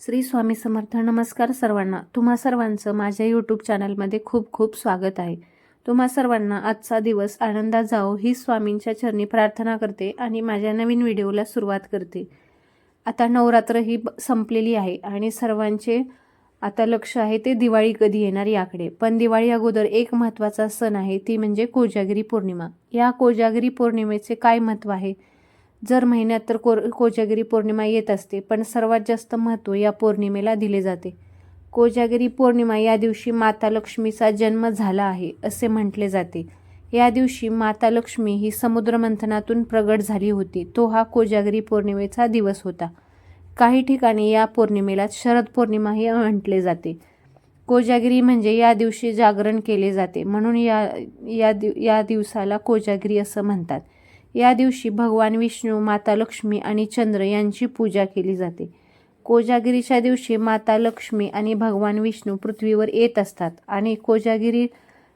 श्री स्वामी समर्थ नमस्कार सर्वांना. तुम्हा सर्वांचं माझ्या यूट्यूब चॅनलमध्ये खूप खूप स्वागत आहे. तुम्हा सर्वांना आजचा दिवस आनंदात जाओ ही स्वामींच्या चरणी प्रार्थना करते आणि माझ्या नवीन व्हिडिओला सुरुवात करते. आता नवरात्र ही संपलेली आहे आणि सर्वांचे आता लक्ष आहे ते दिवाळी कधी येणार याकडे. पण दिवाळी अगोदर एक महत्त्वाचा सण आहे ती म्हणजे कोजागिरी पौर्णिमा. या कोजागिरी पौर्णिमेचे काय महत्त्व आहे? जर महिन्यात तर को कोजागिरी पौर्णिमा येत असते पण सर्वात जास्त महत्त्व या पौर्णिमेला दिले जाते. कोजागिरी पौर्णिमा या दिवशी माता लक्ष्मीचा जन्म झाला आहे असे म्हटले जाते. या दिवशी माता लक्ष्मी ही समुद्रमंथनातून प्रगट झाली होती. तो हा कोजागिरी पौर्णिमेचा दिवस होता. काही ठिकाणी या पौर्णिमेला शरद पौर्णिमाही म्हटले जाते. कोजागिरी म्हणजे या दिवशी जागरण केले जाते म्हणून या या दिव या दिवसाला कोजागिरी असं म्हणतात. या दिवशी भगवान विष्णू माता लक्ष्मी आणि चंद्र यांची पूजा केली जाते. कोजागिरीच्या दिवशी माता लक्ष्मी आणि भगवान विष्णू पृथ्वीवर येत असतात आणि कोजागिरी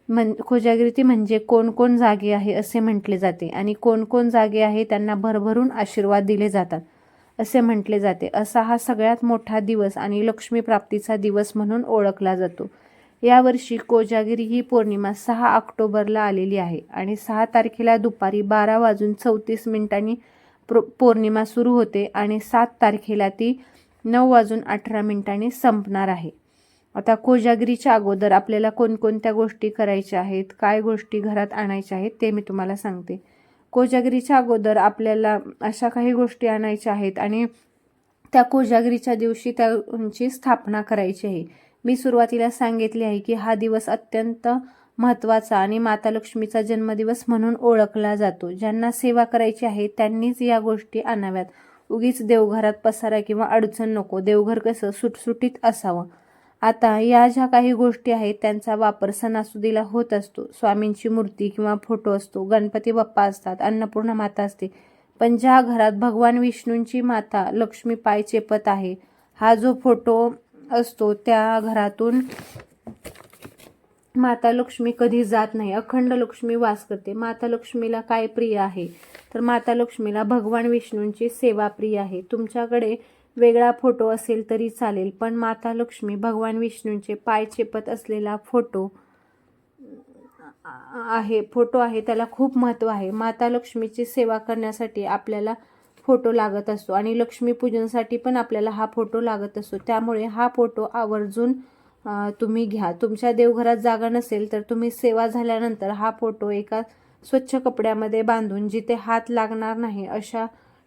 म्हण कोजागिरी म्हणजे कोण कोण जागे आहे असे म्हटले जाते आणि कोण कोण जागे आहे त्यांना भरभरून आशीर्वाद दिले जातात असे म्हटले जाते. असा हा सगळ्यात मोठा दिवस आणि लक्ष्मी प्राप्तीचा दिवस म्हणून ओळखला जातो. यावर्षी कोजागिरी ही पौर्णिमा सहा ऑक्टोबरला आलेली आहे आणि सहा तारखेला दुपारी बारा वाजून चौतीस मिनिटांनी पौर्णिमा सुरू होते आणि सात तारखेला ती नऊ वाजून अठरा मिनिटांनी संपणार आहे. आता कोजागिरीच्या अगोदर आपल्याला कोणकोणत्या गोष्टी करायच्या आहेत काय गोष्टी घरात आणायच्या आहेत ते मी तुम्हाला सांगते. कोजागिरीच्या अगोदर आपल्याला अशा काही गोष्टी आणायच्या आहेत आणि त्या कोजागिरीच्या दिवशी त्यांची स्थापना करायची आहे. मी सुरुवातीला सांगितले आहे की हा दिवस अत्यंत महत्त्वाचा आणि माता लक्ष्मीचा जन्मदिवस म्हणून ओळखला जातो. ज्यांना सेवा करायची आहे त्यांनीच या गोष्टी आणाव्यात. उगीच देवघरात पसारा किंवा अडचण नको. देवघर कसं सुटसुटीत असावं. आता या ज्या काही गोष्टी आहेत त्यांचा वापर सणासुदीला होत असतो. स्वामींची मूर्ती किंवा फोटो असतो. गणपती बाप्पा असतात. अन्नपूर्णा माता असते. पण ज्या घरात भगवान विष्णूंची माता लक्ष्मी पाय चेपत आहे हा जो फोटो असतो. त्या घरातून माता लक्ष्मी कधी जात नाही. अखंड लक्ष्मी वास करते. माता लक्ष्मीला काय प्रिय आहे? तर माता लक्ष्मीला भगवान विष्णूंची सेवा प्रिय आहे. तुमच्याकडे वेगळा फोटो असेल तरी चालेल पण माता लक्ष्मी भगवान विष्णूंचे पाय चेपत असलेला फोटो आहे. फोटो आहे त्याला खूप महत्त्व आहे. माता लक्ष्मीची सेवा करण्यासाठी आपल्याला फोटो लागत असतो. आणि लक्ष्मीपूजनसाठी पण आपल्याला हा फोटो लागत असतो. त्यामुळे हा फोटो आवर्जून तुम्ही घ्या. तुमच्या देवघरात जागा नसेल तर तुम्ही सेवा झाल्यानंतर हा फोटो एका स्वच्छ कपड्यामध्ये बांधून जिथे हात लागणार नाही अशा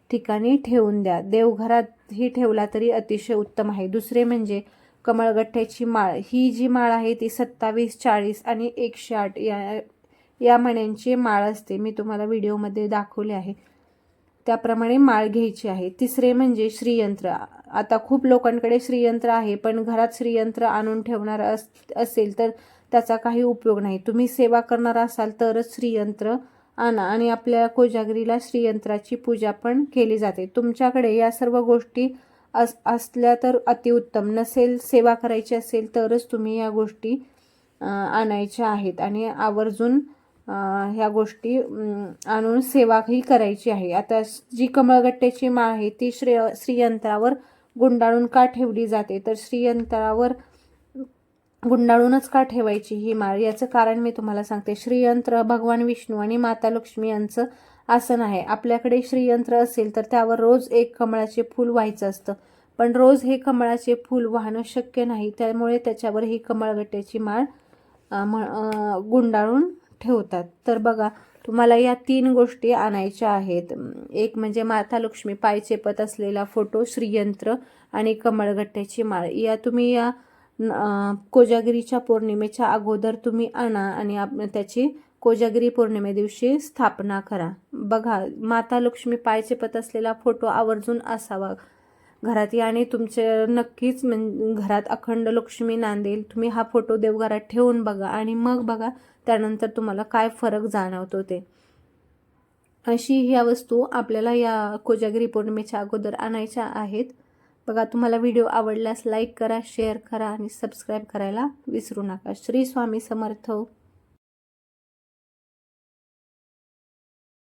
ठिकाणी ठेवून द्या. देवघरातही ठेवला तरी अतिशय उत्तम आहे. दुसरे म्हणजे कमळगठ्ठ्याची माळ. ही जी माळ आहे ती सत्तावीस चाळीस आणि एकशे आठ या या मण्यांची माळ असते. मी तुम्हाला व्हिडिओमध्ये दाखवले आहे. त्याप्रमाणे माळ घ्यायची आहे. तिसरे म्हणजे श्रीयंत्र. आता खूप लोकांकडे श्रीयंत्र आहे पण घरात श्रीयंत्र आणून ठेवणार अस असेल तर त्याचा काही उपयोग नाही. तुम्ही सेवा करणार असाल तरच श्रीयंत्र आणा आणि आपल्या कोजागिरीला श्रीयंत्राची पूजा पण केली जाते. तुमच्याकडे या सर्व गोष्टी अस असल्या तर अतिउत्तम. नसेल सेवा करायची असेल तरच तुम्ही या गोष्टी आणायच्या आहेत. आणि आवर्जून ह्या गोष्टी आणून सेवाही करायची आहे. आता जी कमळगट्ट्याची माळ आहे ती श्रेय श्रीयंत्रावर गुंडाळून का ठेवली जाते? तर श्रीयंत्रावर गुंडाळूनच का ठेवायची ही माळ? याचं कारण मी तुम्हाला सांगते. श्रीयंत्र भगवान विष्णू आणि माता लक्ष्मी यांचं आसन आहे. आपल्याकडे श्रीयंत्र असेल तर त्यावर रोज एक कमळाचे फूल व्हायचं असतं. पण रोज हे कमळाचे फूल वाहणं शक्य नाही. त्यामुळे त्याच्यावर ही कमळगट्ट्याची माळ म- गुंडाळून ठेवतात. तर बघा तुम्हाला या तीन गोष्टी आणायच्या आहेत. एक म्हणजे माता लक्ष्मी पाय चेपत असलेला फोटो श्रीयंत्र आणि कमळगट्ट्याची माळ. या तुम्ही या कोजागिरीच्या पौर्णिमेच्या अगोदर तुम्ही आणा आणि आप- त्याची कोजागिरी पौर्णिमे दिवशी स्थापना करा. बघा माता लक्ष्मी पाय चेपत असलेला फोटो आवर्जून असावा. घरात या आणि तुमचे नक्कीच म्हण घरात अखंड लक्ष्मी नांदेल. तुम्ही हा फोटो देवघरात ठेवून बघा आणि मग बघा त्यानंतर तुम्हाला काय फरक जाणवतो ते. अशी ह्या वस्तू आपल्याला या कोजागिरी पौर्णिमेच्या अगोदर आणायच्या आहेत. बघा तुम्हाला व्हिडिओ आवडल्यास लाईक करा शेअर करा आणि सबस्क्राईब करायला विसरू नका. श्री स्वामी समर्थ.